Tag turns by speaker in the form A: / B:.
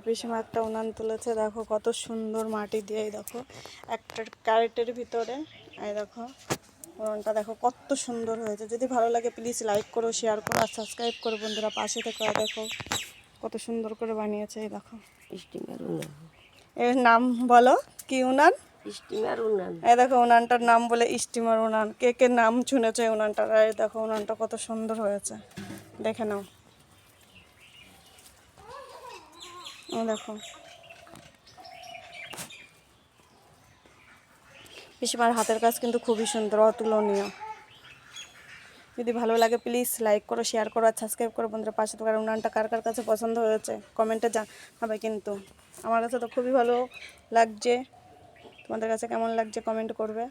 A: আমার পিসিমা একটা উনান তুলেছে দেখো কত সুন্দর মাটি দিয়ে এই দেখো। একটা ক্যারেটের ভিতরে এই দেখো উনানটা দেখো কত সুন্দর হয়েছে। যদি ভালো লাগে প্লিজ লাইক করো শেয়ার করো আর সাবস্ক্রাইব করো বন্ধুরা পাশে থেকে দেখো কত সুন্দর করে বানিয়েছে এই দেখো।
B: স্টিমার উনান।
A: এর নাম বলো কি উনান?
B: স্টিমার উনান।
A: এই দেখো উনানটার নাম বলে স্টিমার উনান। কে কে নাম শুনেছে উনানটার? এই দেখো উনানটা কত সুন্দর হয়েছে। দেখে নাও। ও দেখো। পিসিমার হাতের কাজ কিন্তু খুবই সুন্দর, অতুলনীয়। যদি ভালো লাগে প্লিজ লাইক করো শেয়ার করো আর সাবস্ক্রাইব করো। বন্ধুরা, পাশে থাকার উনানটা কার কার কাছে পছন্দ হয়েছে কমেন্টে জানাবে কিন্তু। আমার কাছে তো খুবই ভালো লাগছে। তোমাদের কাছে কেমন লাগছে কমেন্ট করবে।